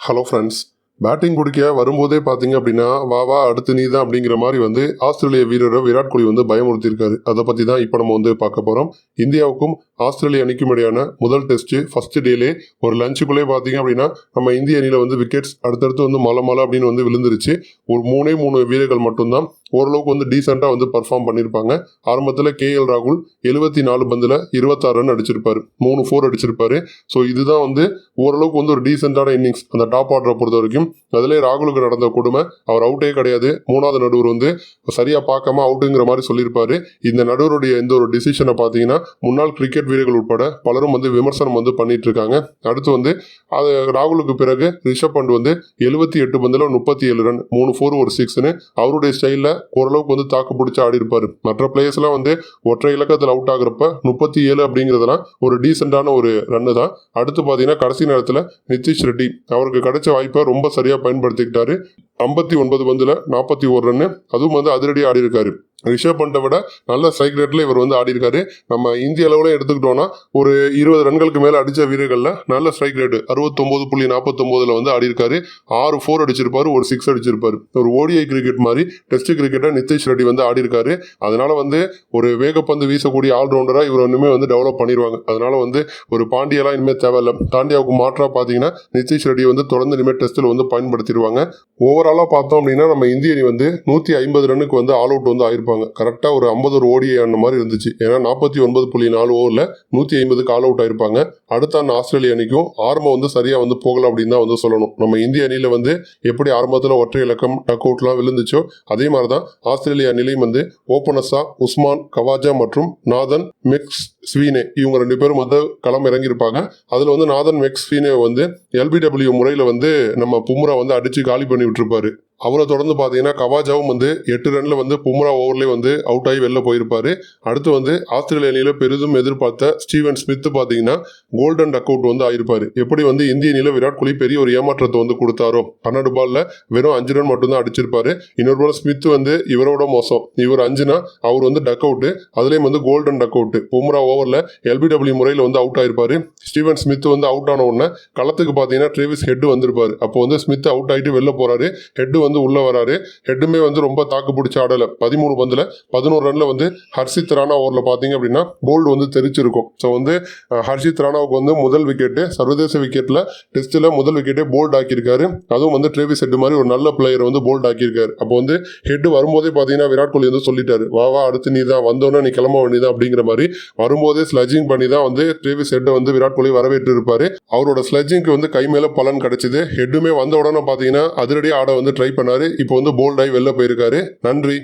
Hello friends batting பிடிக்க வரும்போதே பார்த்தீங்க அப்படின்னா வா வா அடுத்து நீ தான் அப்படிங்கிற மாதிரி வந்து ஆஸ்திரேலிய வீரரை விராட் கோலி வந்து பயமுறுத்தியிருக்காரு. அதை பற்றி தான் இப்போ நம்ம வந்து பார்க்க போகிறோம் இந்தியாவுக்கும் ஆஸ்திரேலிய அணிக்குமடியான முதல் டெஸ்ட்டு ஃபர்ஸ்ட் டேலே ஒரு லஞ்சுக்குள்ளே பார்த்தீங்க அப்படின்னா நம்ம இந்திய அணியில் வந்து விக்கெட்ஸ் அடுத்தடுத்து வந்து மலை மலை அப்படின்னு வந்து விழுந்துருச்சு. ஒரு மூணே மூணு வீரர்கள் மட்டும்தான் ஓரளவுக்கு வந்து டீசெண்டாக வந்து பர்ஃபார்ம் பண்ணியிருப்பாங்க ஆரம்பத்தில் கேஎல் ராகுல் எழுபத்தி நாலு பந்தில் இருபத்தாறு ரன் அடிச்சிருப்பாரு. மூணு ஃபோர் அடிச்சிருப்பாரு. ஸோ இதுதான் வந்து ஓரளவுக்கு வந்து ஒரு டீசெண்டான இன்னிங்ஸ் அந்த டாப் ஆர்டரை பொறுத்த வரைக்கும் அதிலே ராகுலுக்கு நடந்த கொடுமை அவர் அவுட்டே கிடையாது. மூணாவது நடுவர் வந்து சரியாக பார்க்காம அவுட்டுங்கிற மாதிரி சொல்லியிருப்பாரு. இந்த நடுவருடைய எந்த ஒரு டிசிஷனை பார்த்தீங்கன்னா முன்னாள் கிரிக்கெட் வீரர்கள் உட்பட பலரும் வந்து விமர்சனம் வந்து பண்ணிட்டு இருக்காங்க அடுத்து வந்து அது ராகுலுக்கு பிறகு ரிஷப் பண்ட் வந்து எழுபத்தி எட்டு பந்தில் முப்பத்தி ஏழு ரன் மூணு ஃபோர் ஒரு சிக்ஸ்னு அவருடைய ஸ்டைலில் ஓரளவுக்கு வந்து தாக்கு பிடிச்சி ஆடி இருப்பார் மற்ற பிளேயர்ஸ்லாம் வந்து ஒற்றை இலக்கத்தில் அவுட் ஆகுறப்ப முப்பத்தி ஏழு அப்படிங்கிறதுலாம் ஒரு டீசெண்டான ஒரு ரன்னு தான். அடுத்து பார்த்தீங்கன்னா கடைசி நேரத்தில் நிதிஷ் ரெட்டி அவருக்கு கிடைச்ச வாய்ப்பை ரொம்ப சரியாக பயன்படுத்திக்கிட்டாரு. ஐம்பத்தி ஒன்பது பந்தில் நாற்பத்தி ஒரு ரன்னு அதுவும் வந்து அதிரடி ஆடி இருக்காரு ரிஷப் பண்ட்டை விட நல்ல ஸ்ட்ரைக் ரேட்டில் இவர் வந்து ஆடி இருக்காரு நம்ம இந்திய அளவில் எடுத்துக்கிட்டோம்னா ஒரு இருபது ரன்களுக்கு மேலே அடித்த வீரர்களில் நல்ல ஸ்ட்ரைக் ரேட்டு அறுபத்தொம்போது புள்ளி நாற்பத்தொம்போதில் வந்து ஆடி இருக்காரு ஆறு ஃபோர் அடிச்சிருப்பார் ஒரு சிக்ஸ் அடிச்சிருப்பார். ஒரு ஓடிஐ கிரிக்கெட் மாதிரி டெஸ்ட் கிரிக்கெட்டை நிதிஷ் ரெட்டி வந்து ஆடி இருக்காரு அதனால வந்து ஒரு வேகப்பந்து வீசக்கூடிய ஆல்ரவுண்டராக இவர் ஒன்றுமே வந்து டெவலப் பண்ணிடுவாங்க அதனால வந்து ஒரு பாண்டியெல்லாம் இனிமேல் தேவையில்ல. பாண்டியாவுக்கு மாற்றாக பார்த்தீங்கன்னா நிதிஷ் ரெட்டி வந்து தொடர்ந்து இனிமேல் டெஸ்ட்டில் வந்து பயன்படுத்திடுவாங்க. ஓவராலாக பார்த்தோம் அப்படின்னா நம்ம இந்திய அணி வந்து நூற்றி ஐம்பது ரன்னுக்கு வந்து ஆல் அவுட் வந்து ஆயிருப்பாங்க கரெக்டாக ஒரு ஐம்பது ஒரு ஓடி ஆன மாதிரி இருந்துச்சு. ஏன்னா நாற்பத்தி ஒன்பது புள்ளி நாலு ஓவரில் நூற்றி ஐம்பதுக்கு ஆல் அவுட் ஆயிருப்பாங்க. அடுத்த ஆண்டு ஆஸ்திரேலிய அணிக்கும் ஆரம்பம் வந்து சரியாக வந்து போகல அப்படின்னு தான் வந்து சொல்லணும். நம்ம இந்திய அணியில் வந்து எப்படி ஆரம்பத்தில் ஒற்றை இலக்கம் டக் அவுட்லாம் விழுந்துச்சோ அதே மாதிரி தான் ஆஸ்திரேலிய அணிலையும் வந்து ஓப்பனஸா உஸ்மான் கவாஜா மற்றும் நாதன் மெக்ஸ் ஸ்வீனே இவங்க ரெண்டு பேரும் வந்து களம் இறங்கியிருப்பாங்க. அதில் வந்து நாதன் மெக்ஸ் ஸ்வீனே வந்து எல்பிடபிள்யூ முறையில் வந்து நம்ம பும்ரா வந்து அடித்து காலி பண்ணி விட்டுருப்பாரு. அவரை தொடர்ந்து பார்த்தீங்கன்னா கவாஜாவும் வந்து எட்டு ரன்ல வந்து பும்ரா ஓவர்லேயே வந்து அவுட் ஆகி வெளில போயிருப்பார். அடுத்து வந்து ஆஸ்திரேலிய அணியில் பெரிதும் எதிர்பார்த்த ஸ்டீவன் ஸ்மித் பார்த்தீங்கன்னா கோல்டன் டக் அவுட் வந்து ஆயிருப்பார். எப்படி வந்து இந்திய அணியில் விராட் கோலி பெரிய ஒரு ஏமாற்றத்தை வந்து கொடுத்தாரோ? பன்னெண்டு பாலில் வெறும் அஞ்சு ரன் மட்டும்தான் அடிச்சிருப்பார். இன்னொரு பால் ஸ்மித் வந்து இவரோட மோசம். இவர் அஞ்சுனா அவர் வந்து டக் அவுட்டு அதுலேயும் வந்து கோல்டன் டக் அவுட்டு பும்ரா ஓவரில் எல்பிடபிள்யூ முறையில் வந்து அவுட் ஆயிருப்பார். ஸ்டீவன் ஸ்மித் வந்து அவுட் ஆன உடனே களத்துக்கு பார்த்தீங்கன்னா ட்ரேவிஸ் ஹெட் வந்திருப்பார். அப்போ வந்து ஸ்மித் அவுட் ஆகிட்டு வெளில போகிறாரு ஹெட் வந்து உள்ள வராரு. ஹெட்டுமே வந்து ரொம்ப தாக்கு பிடிச்ச ஆடல. பதிமூணு பந்துல பதினோரு ரன்ல வந்து ஹர்ஷித் ராணா ஓவரில் பார்த்தீங்க அப்படின்னா போல்டு வந்து தெரிச்சிருக்கும். ஸோ வந்து ஹர்ஷித் ராணாவுக்கு வந்து முதல் விக்கெட்டு சர்வதேச விக்கெட்டில் டெஸ்ட்டில் முதல் விக்கெட்டே போல்ட் ஆக்கியிருக்காரு. அதுவும் வந்து ட்ரேவிஸ் ஹெட் மாதிரி ஒரு நல்ல பிளேயர் வந்து போல்ட் ஆக்கியிருக்காரு. அப்போ வந்து ஹெட் வரும்போதே பார்த்தீங்கன்னா விராட் கோலி வந்து சொல்லிட்டாரு. வா வா அடுத்து நீ தான் வந்தோன்னே நீ கிளம்ப வேண்டியதான் அப்படிங்கிற மாதிரி வரும்போதே ஸ்லஜிங் பண்ணி தான் வந்து ட்ரேவிஸ் ஹெட்டை வந்து விராட் கோலி வரவேற்று இருப்பாரு அவரோட ஸ்லஜிங்க்கு வந்து கை மேல பலன் கிடைச்சது. ஹெட்டுமே வந்த உடனே பார்த்தீங்கன்னா அதிரடி ஆட வந்து ட்ரை பண்ணாரு. இப்போ வந்து போல்டாகி வெளில போயிருக்காரு. நன்றி.